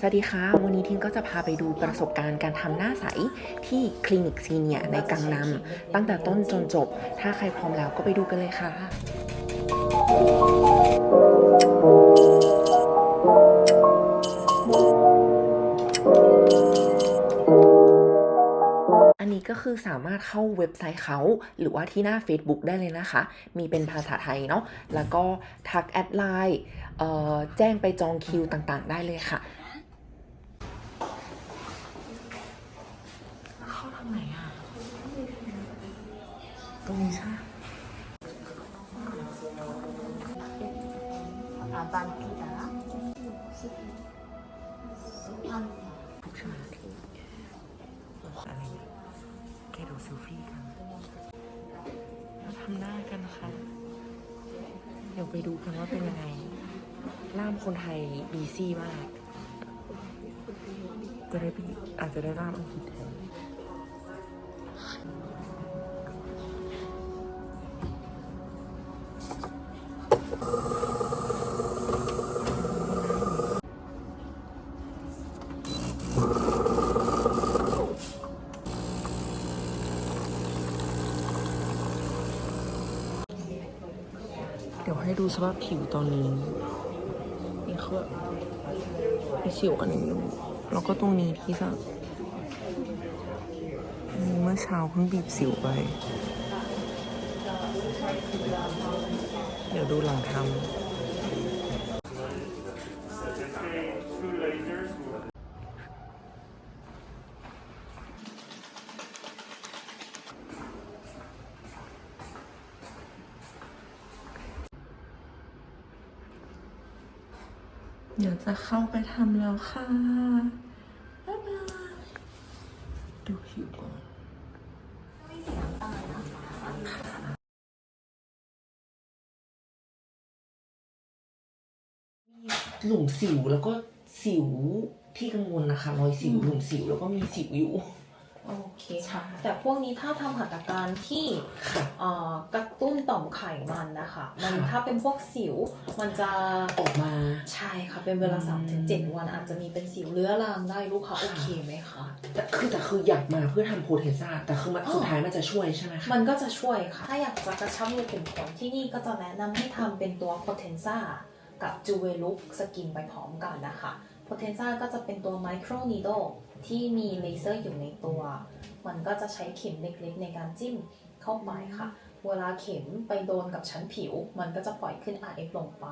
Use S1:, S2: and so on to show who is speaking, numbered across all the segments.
S1: สวัสดีค่ะ วันนี้ทิงก็จะพาไปดูประสบการณ์การทำหน้าใสที่คลินิกซีเนียในกังนำตั้งแต่ต้นจนจบ ถ้าใครพร้อมแล้วก็ไปดูกันเลยค่ะ อันนี้ก็คือสามารถเข้าเว็บไซต์เขา หรือว่าที่หน้า Facebook ได้เลยนะคะ มีเป็นภาษาไทยเนาะ แล้วก็ทักแอดไลน์แจ้งไปจองคิวต่างๆ ได้เลยค่ะ เข้าทางไหนอะ ตรงนี้ใช่อาบั
S2: นกีนาสุพรรณ
S1: ทุกชาติอะไรแกดูเซลฟี่กันเราทำหน้ากันนะคะ เดี๋ยวไปดูกันว่าเป็นยังไง ล่ามคนไทยบีซี่มาก จะได้อาจจะได้ล่ามอังกฤษแทน ดูสภาพผิวตอนนี้นี่คือมีสิวอันนี้อยู่แล้วก็ตรงนี้ที่จะเมื่อเช้าเพิ่งบีบสิวไป เดี๋ยวดูหลังทำ เดี๋ยวจะเข้าไปทำแล้วค่ะ บ๊ายบาย ดูผิวก่อนหลุมสิวแล้วก็สิวที่กังวลนะคะรอยสิวหลุมสิวแล้วก็มีสิวอยู่
S2: โอเค
S1: ใช่
S2: ค่ะ แต่พวกนี้ถ้าทำหัตถการที่
S1: ค่ะ
S2: เอ่อกระตุ้นต่อมไขมันนะคะ มัน
S1: ค่ะ
S2: ถ้าเป็นพวกสิวมันจะ
S1: ออกมา
S2: ใช่ค่ะ เป็นเวลา
S1: อืม
S2: สามถึงเจ็ดวันอาจจะมีเป็นสิวเรื้อรังได้ลูกค้า
S1: ค่ะ
S2: โอเคไหมคะ
S1: แต่คือแต่คืออยากมาเพื่อทำโพเทนซ่าแต่คือมัน
S2: อ๋อ
S1: สุดท้ายมันจะช่วยใช่ไหมคะ
S2: มันก็จะช่วยค่ะ ถ้าอยากจะกระชับรูขุมขนที่นี่ก็จะแนะนำให้ทำเป็นตัว Potenza กับ j u v e l u x Skin ไปพร้อมกันนะคะ Potenza ก็จะเป็นตัว Micro Needle ที่มีเลเซอร์อยู่ในตัว มันก็จะใช้เข็มเล็กๆ ในการจิ้มเข้าไปค่ะ เวลาเข็มไปโดนกับชั้นผิว มันก็จะปล่อยขึ้น RF ลงไป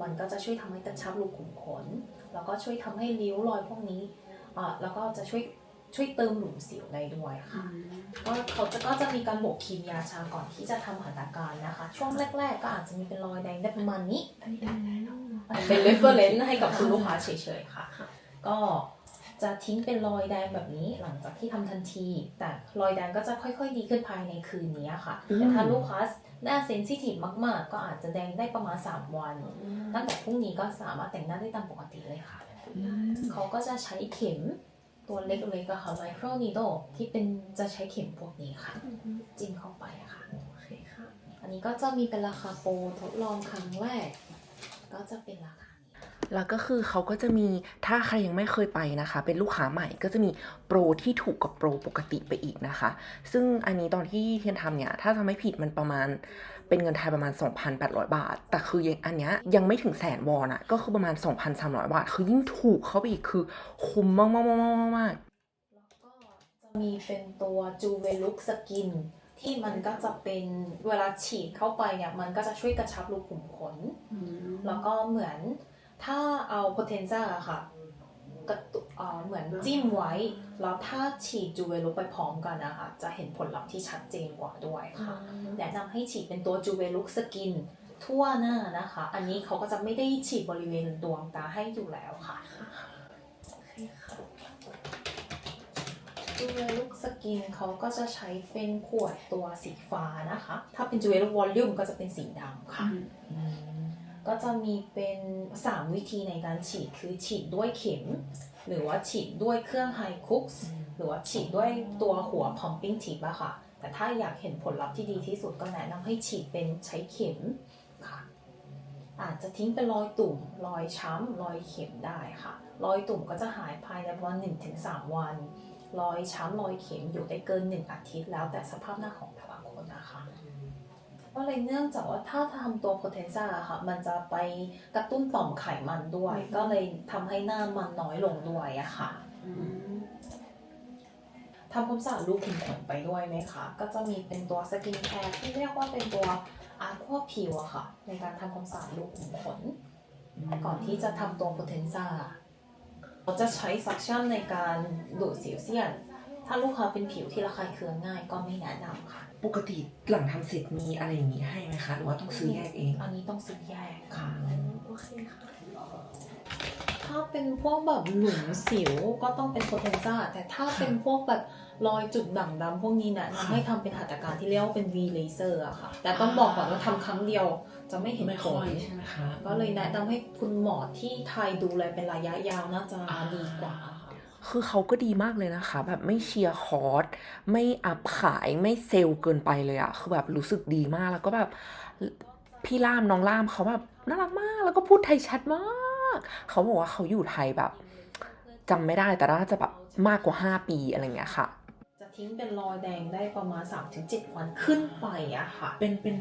S2: มันก็จะช่วยทำให้กระชับรูขุมขน แล้วก็ช่วยทำให้ริ้วรอยพวกนี้อ่าแล้วก็จะช่วยช่วยเติมหลุมสิวได้ด้วยค่ะ ก็เขาจะก็จะมีการโบกครีมยาชาก่อนที่จะทำหัตถการนะคะ ช่วงแรก ๆ ก็อาจจะมีเป็นรอยแดงได้ประมาณนี้ เป็น reference ให้กับคุณลูกค้าเฉยๆค่ะ ก็ จะทิ้งเป็นรอยแดงแบบนี้หลังจากที่ทำทันที แต่รอยแดงก็จะค่อยๆ ดีขึ้นภายในคืนนี้ค่ะ
S1: อืม
S2: แต่ถ้าลูกค้าหน้าเซนซิทีฟมากๆ ก็อาจจะแดงได้ประมาณ 3 วัน ตั้งแต่พรุ่งนี้ก็สามารถแต่งหน้าได้ตามปกติเลยค่ะ เขาก็จะใช้เข็มตัวเล็กๆอะค่ะ micro needle ที่เป็นจะใช้เข็มพวกนี้ค่ะ จิ้มเข้าไปอะค่ะ อันนี้ก็จะมีเป็นราคาโปรทดลองครั้งแรก ก็จะเป็นราคานี้
S1: แล้วก็คือเขาก็จะมีถ้าใครยังไม่เคยไปนะคะ เป็นลูกค้าใหม่ก็จะมีโปรที่ถูกกับโปรปกติไปอีกนะคะ ซึ่งอันนี้ตอนที่เทียนทำเนี่ย ถ้าจำไม่ผิดมันประมาณเป็นเงินไทยประมาณ 2,800 บาท แต่คือยังอันเนี้ยยังไม่ถึงแสนวอนอะก็คือประมาณ 2,300 บาท คือยิ่งถูกเข้าไปอีกคือคุ้มมากๆๆๆๆ
S2: แล้วก็จะมีเป็นตัวจูเวลุกสกินที่มันก็จะเป็นเวลาฉีดเข้าไปเนี่ยมันก็จะช่วยกระชับรูขุมขนแล้วก็เหมือน ถ้าเอาโพเทนซ่าค่ะกระตุเอ่อเหมือนจิ้มไว้ แล้วถ้าฉีดจูเวลุกไปพร้อมกันนะคะจะเห็นผลลัพธ์ที่ชัดเจนกว่าด้วยค่ะแนะนำให้ฉีดเป็นตัวจูเวลุกสกินทั่วหน้านะคะ อันนี้เขาก็จะไม่ได้ฉีดบริเวณดวงตาให้อยู่แล้วค่ะจูเวลุกสกินเขาก็จะใช้เป็นขวดตัวสีฟ้านะคะ ถ้าเป็นจูเวลุกวอลลุ่มก็จะเป็นสีดำค่ะ ก็จะมีเป็น 3 วิธีในการฉีดคือฉีดด้วยเข็ม หรือว่าฉีดด้วยเครื่องไฮคุกส์หรือว่าฉีดด้วยตัวหัวพอมปิ้งทิปอะค่ะ แต่ถ้าอยากเห็นผลลัพธ์ที่ดีที่สุดก็แนะนำให้ฉีดเป็นใช้เข็มค่ะ อาจจะทิ้งเป็นรอยตุ่มรอยช้ำรอยเข็มได้ค่ะ รอยตุ่มก็จะหายภายในประมาณ1-3 วัน รอยช้ำรอยเข็มอยู่ได้เกิน 1 อาทิตย์แล้วแต่สภาพหน้าของแต่ละคนนะคะ ก็เลยเนื่องจากว่าถ้าทำตัว potenza อะค่ะมันจะไปกระตุ้นต่อมไขมันด้วย ก็เลยทำให้หน้ามันน้อยลงด้วยอะค่ะทำความสะอาดรูขุมขนไปด้วยไหมคะ ก็จะมีเป็นตัวสกินแคร์ที่เรียกว่าเป็นตัวอาร์ควาพิวอะค่ะ ในการทำความสะอาดรูขุมขนก่อนที่จะทำตัว potenza เราจะใช้ซักชั่นในการดูดสิวเซียน ถ้าลูกค้าเป็นผิวที่ระคายเคืองง่ายก็ไม่แนะนำค่ะ
S1: ปกติหลังทำเสร็จมีอะไรอย่างนี้ให้ไหมคะ หรือว่าต้องซื้อแยกเอง
S2: อันนี้ต้องซื้อแยกค่ะ
S3: โอเคค่ะ
S2: ถ้าเป็นพวกแบบหลุมสิวก็ต้องเป็นโพเทนซ่าแต่ถ้าเป็นพวกแบบรอยจุดด่างดำพวกนี้แนะนำให้ทำเป็นหัตถการที่เรียกว่าเป็น V laser อะค่ะ แต่ต้องบอกก่อนว่าทำครั้งเดียวจะไม่เห็น
S1: ไม่
S2: ผ
S1: ค่อ
S2: ล
S1: ยใช่ไหมคะ
S2: ก็เลยแนะนำให้คุณหมอที่ไทยดูแลเป็นระยะยาวน่าจะดีกว่า คื
S1: อเขาก็ดีมากเลยนะคะ แบบไม่เชียร์คอร์สไม่อัพขายไม่เซลเกินไปเลยอะคือแบบรู้สึกดีมากแล้วก็แบบพี่ล่ามน้องล่ามเขาแบบน่ารักมากแล้วก็พูดไทยชัดมาก เขาบอกว่าเขาอยู่ไทยแบบจำไม่ได้แต่น่าจะแบบมากกว่า 5 ปีอะไรเงี้ยค่ะ
S2: จะทิ้งเป็นรอยแดงได้ประมาณ 3-7 วันขึ้นไปอะค่ะ
S1: เป็นเป็น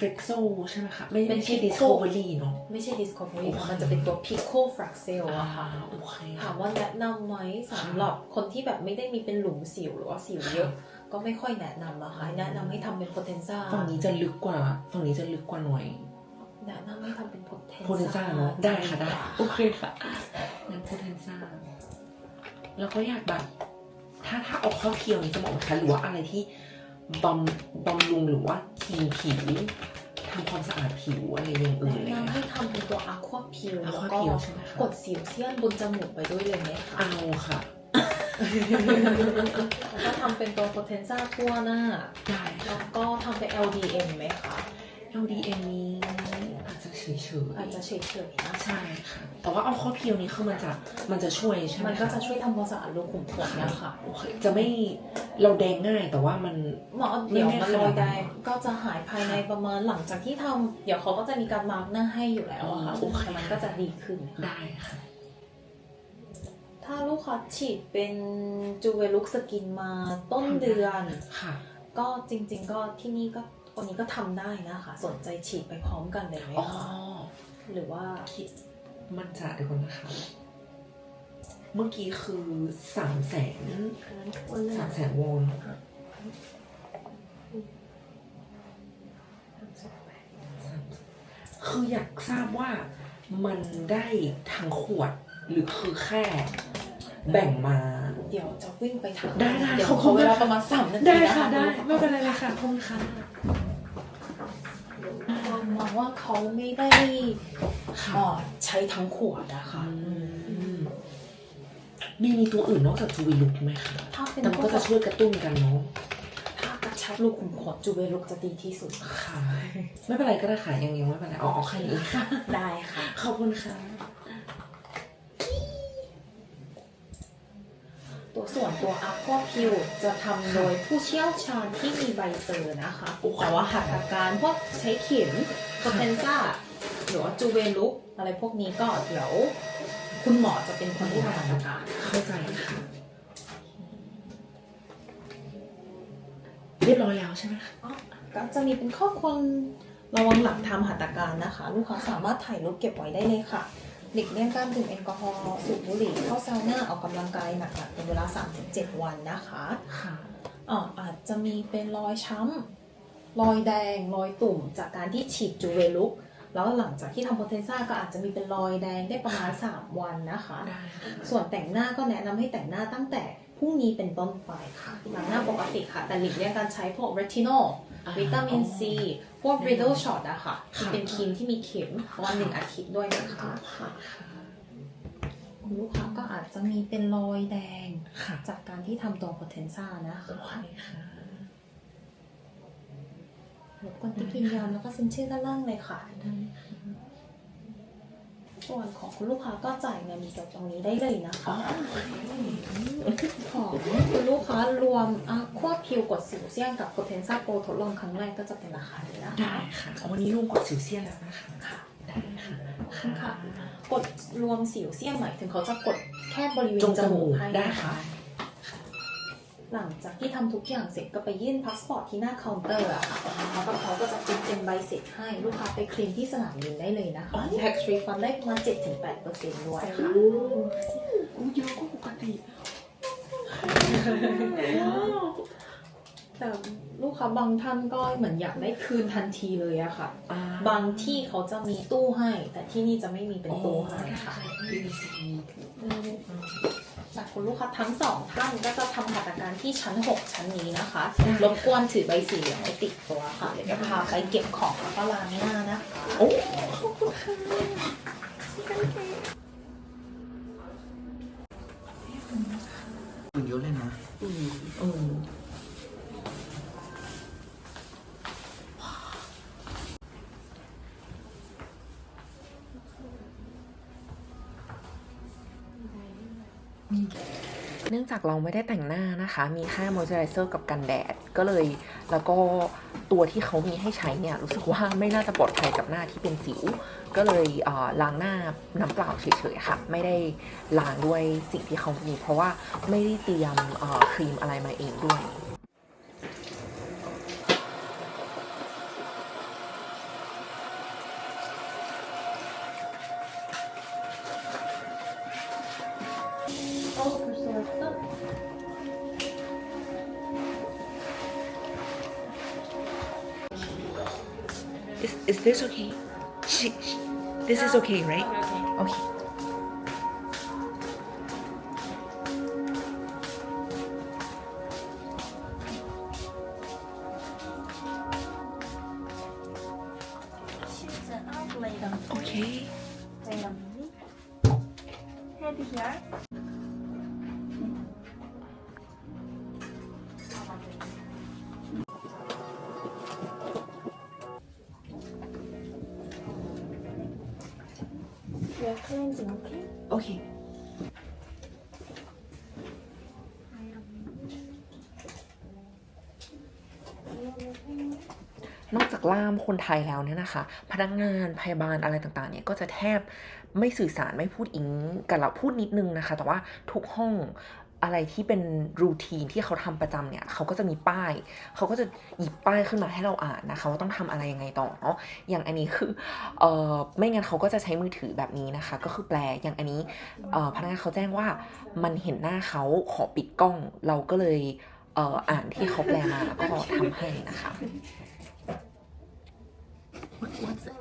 S1: ฟล็กโซใช่ไหมคะไม่
S2: เป็น
S1: ไม่ใช่
S2: Pico
S1: ดิสโ o เวอรี่เนาะ
S2: ไม่ใช่ discovery
S1: โอเค
S2: ค่ะมันจะเป็นตัว pico fraxel อะค่ะ
S1: โอเค
S2: ถามว่าแนะนำไหมสำหรับคนที่แบบไม่ได้มีเป็นหลุมสิวหรือว่าสิวเยอะก็ไม่ค่อยแนะนำนะคะแนะนำให้ทำเป็น potenza
S1: ฝั่งนี้จะลึกกว่าฝั่งนี้จะลึกกว่าหน่อย
S2: แนะนำให้ทำเป็น potenza
S1: โพเทนซ่าเนาะได้ค่ะได้
S2: กว่า
S1: โอเคค่ะงั้นโพเทนซ่าแล้วก็อยากแบบถ้าถ้าเอาข้อเคียวนี้จะบอกไหมคะหรือว่าอะไรที่บำบำรุงหรือว่าคลีนผิวทำความสะอาดผิวอะไรอย่างอื่นอะไร
S2: แนะ
S1: เงี้
S2: นำ
S1: ย
S2: ให้ทำเป็นตัว aqua peel แล้ว
S1: Aqua
S2: ก็
S1: Peel ใช่ไหมคะ
S2: กดสิวเซียนบนจมูกไปด้วยเลยไหมคะ
S1: เอาค่ะ
S2: แล้วก็ทำเป็นตัว potenza ทั่วหน้า
S1: ได้
S2: แล้
S1: ค่ะ
S2: วก็ทำเป็น LDM ไหมคะ
S1: LDM นี้อาจจะเฉยๆ
S2: อาจจะเฉยๆนะ
S1: ใช่ค่ะ แต่ว่าเอาข้อเพียวนี้คือมันจะมันจะช่วยใช่ไหม
S2: มัน
S1: ค
S2: ก็จะช่วยทำความสะอาดรูขุมขนนะคะ
S1: โอเคจะไม่ เราแดงง่ายแต่ว่ามัน
S2: หมอเดี๋ยว
S1: ไม่
S2: มัน
S1: ข
S2: ล
S1: นาดนั้น
S2: อยแดงก็จะหายภายในประมาณหลังจากที่ทำเดี๋ยวเขาก็จะมีการมาร์กหน้าให้อยู่แล้วอะค่ะ
S1: โอเค
S2: มันก็จะดีขึ้น
S1: ได้ค่ะ
S2: ถ้าลูกค้าฉีดเป็นจูเวลุกสกินมาต้นเดือน
S1: ค่ะ
S2: ก็จริง ๆ ก็ที่นี่ก็วันนี้ก็ทำได้นะคะ สนใจฉีดไปพร้อมกันเลยไหม
S1: อ๋อ
S2: คะหรือว่า
S1: คิดมันจะเดี๋ยวก่อนนะคะ เมื่อกี้คือสามแสนสามแสนวอนคืออยากทราบว่ามันได้ทั้งขวดหรือคือแค่แบ่งมา
S2: เดี๋ยวจะวิ่งไปทาง
S1: ได้ได้
S2: เดี๋ยว
S1: ขอบคุ
S2: เขา
S1: ณ
S2: เวลามา
S1: ก
S2: ประมาณสามนาที
S1: ได้
S2: น
S1: ค่ะได้ไม่เป็นไร
S2: ล
S1: เลยค่ะขอบคุณค่ะ
S2: มองว่าเขาไม่ได้
S1: ค่ะ
S2: เอ่อใช้ทั้งขวดนะคะ
S1: อืม มีมีตัวอื่นนอกจากจูวีลุกไหมคะ
S2: ถ้าเป็น
S1: แต่มันก็จะช่วยกระตุ้นกันเนาะ
S2: ถ้ากระชับลูกขุมขนจูเวลุกจะดีที่สุด
S1: ค่ะ ไม่เป็นไรก็ได้ค่ะยังยังไม่เป็นไรเอาเอาแค่นี้ค่ะ
S2: ได้ค่ะ
S1: ขอบคุณค่ะ
S2: ตัวส่วนตัวอัพพวกพิวจะทำโดยผู้เชี่ยวชาญที่มีใบเซอร์นะคะ
S1: โอ้โห
S2: แต่ว่าหัตถการพวกใช้เข็มโพเทนซ่าหรือว่าจูเวลุกอะไรพวกนี้ก็เดี๋ยว คุณหมอจะเป็นคนที่ทำหัตถการ
S1: เข้าใจค่ะเรียบร้อยแล้วใช่ไหมคะ
S2: ก็จะมีเป็นข้อควรระวังหลังทำหัตถการนะคะ ลูกค้าสามารถถ่ายรูปเก็บไว้ได้เลยค่ะหลีกเลี่ยงการดื่มแอลกอฮอล์สูบบุหรี่เข้าซาวน่าออกกำลังกายหนักๆเป็นเวลา 3-7 วันนะคะ
S1: ค่ะ
S2: อ่าอาจจะมีเป็นรอยช้ำรอยแดงรอยตุ่มจากการที่ฉีดจูเวลุก แล้วหลังจากที่ทำโพเทนซ่าก็อาจจะมีเป็นรอยแดงได้ประมาณ 3 วันนะคะ
S1: ได้ค่ะ
S2: ส่วนแต่งหน้าก็แนะนำให้แต่งหน้าตั้งแต่พรุ่งนี้เป็นต้นไปค่ะหลังหน้าปกติค่ะ แต่หลีกเลี่ยงการใช้พวก retinol วิตามินซี พวก riddle shot อะค่ะที่เป็นครีมที่มีเข็มวันหนึ่งอาทิตย์ด้วยนะคะ
S1: ค่ะ
S2: คุณลูกค้าก็อาจจะมีเป็นรอยแดง
S1: ค่ะ
S2: จากการที่ทำตัวโพเทนซ่านะคะ
S1: โอเคค่ะ
S2: รบกวนติ๊กยืนยันแล้วก็เซ็นชื่อด้านล่างเลยค่ะ ส่วนของคุณลูกค้าก็จ่ายเงินจากตรงนี้ได้เลยนะคะของคุณลูกค้ารวมอะควบคิวกดสิวเซียนกับโพเทนซ่าโปรทดลองครั้งแรกก็จะเป็นราคานี้นะคะ
S1: ได้ค่ะวันนี้รวมกดสิวเซียนแล้วนะคะ
S2: ค่ะค่ะกดรวมสิวเสี้ยนหมายถึงเขาจะกดแค่บริเวณ
S1: จง
S2: จ
S1: จมู
S2: มู
S1: ก
S2: กให้
S1: ได้
S2: นะ
S1: ค่ะ
S2: หลังจากที่ทำทุกอย่างเสร็จก็ไปยื่นพาสปอร์ตที่หน้าเคาน์เตอร์อะค่ะแล้วก็เขาก็จะเป็นเป็นใบเสร็จให้ลูกค้าไปเคลมที่สนามบินได้เลยนะคะ tax refund ได้ประมาณ7-8%ด้วยค่ะ
S1: โอ้เยอะกว่าปกติ
S2: แต่ลูกค้าบางท่านก็เหมือนอยากได้คืนทันทีเลยอะค่ะ
S1: อ่
S2: บางที่เขาจะมีตู้ให้ แต่ที่นี่จะไม่มีเป็นตู้ให้ค่ะ จากคุณลูกค้าทั้งสองท่านก็จะทำหัตถการที่ชั้น 6 ชั้นนี้นะคะรบกวนถือใบสีเหลืองไว้ติดตัวค่ะเดี๋ยวจะพาไปเก็บของแล้วก็ล้างหน้านะคะ
S1: โอ้ขอบคุณค่ะ
S3: คนเยอะเลยนะ
S1: อืมอืม จากเราไม่ได้แต่งหน้านะคะ มีแค่มอยเจอไรเซอร์กับกันแดด ก็เลยแล้วก็ตัวที่เขามีให้ใช้เนี่ย รู้สึกว่าไม่น่าจะปลอดภัยกับหน้าที่เป็นสิว ก็เลยเอ่อล้างหน้าน้ำเปล่าเฉยๆค่ะ ไม่ได้ล้างด้วยสิ่งที่เขามี เพราะว่าไม่ได้เตรียมเอ่อครีมอะไรมาเองด้วย Is is this okay? She, she- this is okay, right? Okay.
S4: Sit up, lay down.
S1: Okay.
S4: Lay. Head here. Cleansing, okay?
S1: Okay. นอกจากล่ามคนไทยแล้วเนี่ยนะคะ พนักงานพยาบาลอะไรต่างๆเนี่ยก็จะแทบไม่สื่อสารไม่พูดอิงกันเราพูดนิดนึงนะคะ แต่ว่าทุกห้อง อะไรที่เป็นรูทีนที่เขาทำประจำเนี่ยเขาก็จะมีป้าย เขาก็จะหยิบป้ายขึ้นมาให้เราอ่านนะคะว่าต้องทำอะไรยังไงต่อเนาะอย่างอันนี้คือเออไม่งั้นเขาก็จะใช้มือถือแบบนี้นะคะ ก็คือแปลอย่างอันนี้เออพนักงานเขาแจ้งว่ามันเห็นหน้าเขาขอปิดกล้อง เราก็เลยเอ่ออ่านที่เขาแปลมาแล้วก็ทำให้นะคะ
S4: What's it?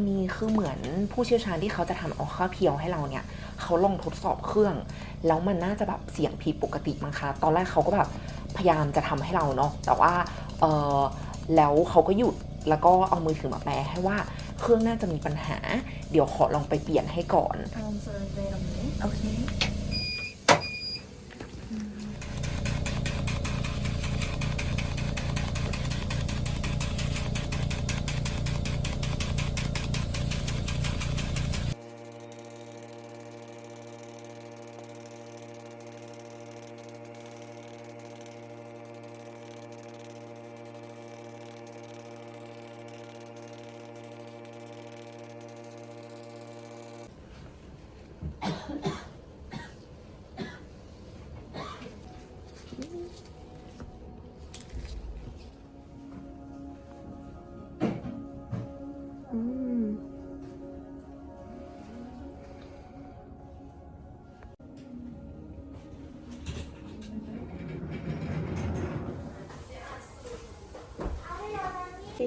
S4: ั
S1: นนี้คือเหมือนผู้เชี่ยวชาญที่เขาจะทำเอาค่าเพียวให้เราเนี่ยเขาลองทดสอบเครื่อง แล้วมันน่าจะแบบเสียงผิดปกติมั้งคะ ตอนแรกเขาก็แบบพยายามจะทำให้เราเนาะแต่ว่าเออแล้วเขาก็หยุดแล้วก็เอามือถือมาแปลให้ว่าเครื่องน่าจะมีปัญหา เดี๋ยวขอลองไปเปลี่ยนให้ก่อน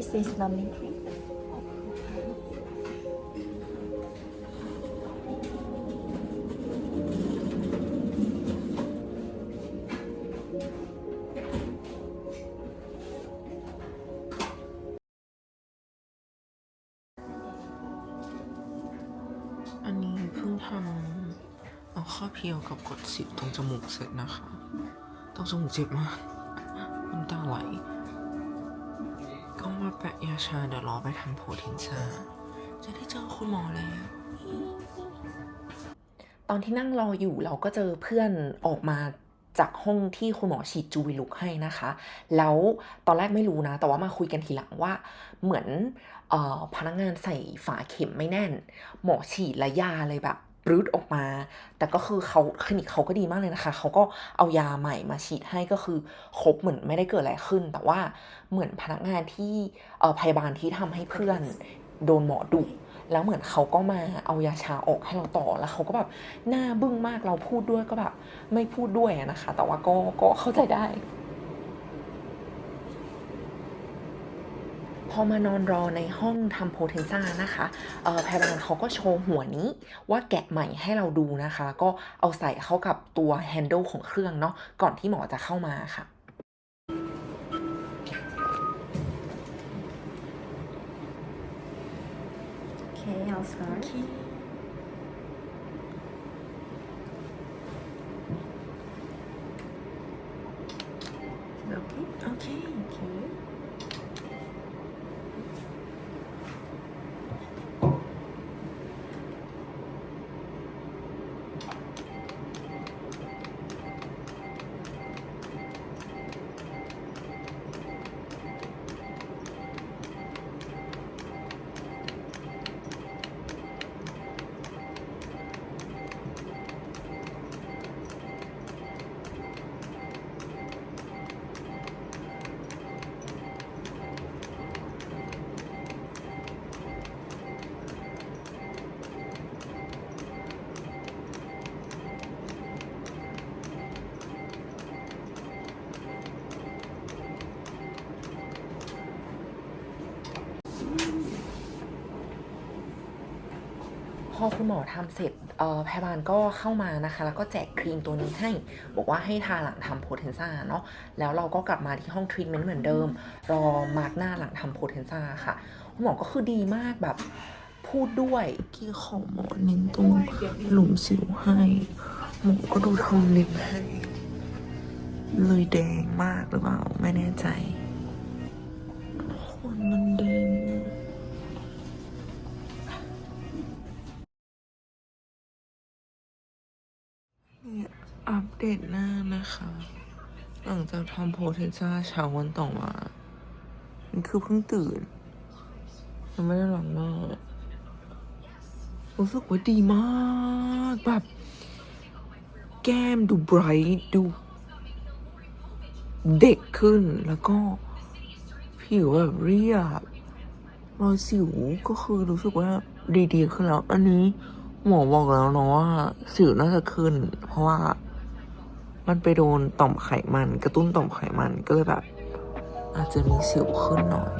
S4: Um, so wait a minute.
S1: Okay.
S4: This is numbing cream.
S3: ข้อเพียวกับกดสิวตรงจมูกเสร็จนะคะ ตรงจมูกเจ็บมากน้ำตาไหล ก็มาแปะยาชาเดี๋ยวรอไปทำโพทินซาจะได้เจอคุณหมอแล้ว ตอนที่นั่งรออยู่เราก็เจอเพื่อนออกมาจากห้องที่คุณหมอฉีดจูวิลุกให้นะคะ แล้วตอนแรกไม่รู้นะ แต่ว่ามาคุยกันทีหลังว่า เหมือนออพนักงานใส่ฝาเข็มไม่แน่น หมอฉีดและยาเลยแบบ รื้ดออกมา แต่ก็คือเขาคลินิกเขาก็ดีมากเลยนะคะ เขาก็เอายาใหม่มาฉีดให้ก็คือครบเหมือนไม่ได้เกิดอะไรขึ้น แต่ว่าเหมือนพนักงานที่เอ่อพยาบาลที่ทำให้เพื่อนโดนหมอดุแล้วเหมือนเขาก็มาเอายาชาออกให้เราต่อแล้วเขาก็แบบหน้าบึ้งมากเราพูดด้วยก็แบบไม่พูดด้วยอะนะคะ แต่ว่าก็ก็เข้าใจได้ พอมานอนรอในห้องทำโพเทนซ่านะคะเอ่อพยาบาลเขาก็โชว์หัวนี้ว่าแกะใหม่ให้เราดูนะคะ ก็เอาใส่เข้ากับตัวแฮนด์ลของเครื่องเนาะก่อนที่หมอจะเข้ามาค่ะ
S2: Okay, I'll start. Okay.
S3: อคุณหมอทำเสร็จเอ่อพยาบาลก็เข้ามานะคะ แล้วก็แจกครีมตัวนี้ให้ บอกว่าให้ทาหลังทำโพเทนซ่าเนาะแล้วเราก็กลับมาที่ห้องทรีทเมนต์เหมือนเดิม รอมาร์กหน้าหลังทำโพเทนซ่าค่ะคุณหมอก็คือดีมากแบบพูดด้วยกี่ของหมอเน้นตรงหลุมสิวให้ หมอก็ดูทำลิปให้เลยแดงมากหรือเปล่า ไม่แน่ใจคนมันแดง เดตหน้านะคะ หลังจากทำโพเทนซ่าเช้าวันต่อมามันคือเพิ่งตื่นยังไม่ได้หลังหน้ารู้สึกว่าดีมากแบบ แก้มดูไบรท์ดู เด็กขึ้นแล้วก็ ผิวแบบเรียบรอยสิวก็คือรู้สึกว่าดีๆขึ้นแล้ว อันนี้หมอบอกแล้วเนาะว่าสิวน่าจะขึ้น เพราะว่า มันไปโดนต่อมไขมัน กระตุ้นต่อมไขมันก็เลยแบบ อาจจะมีสิวขึ้นหน่อย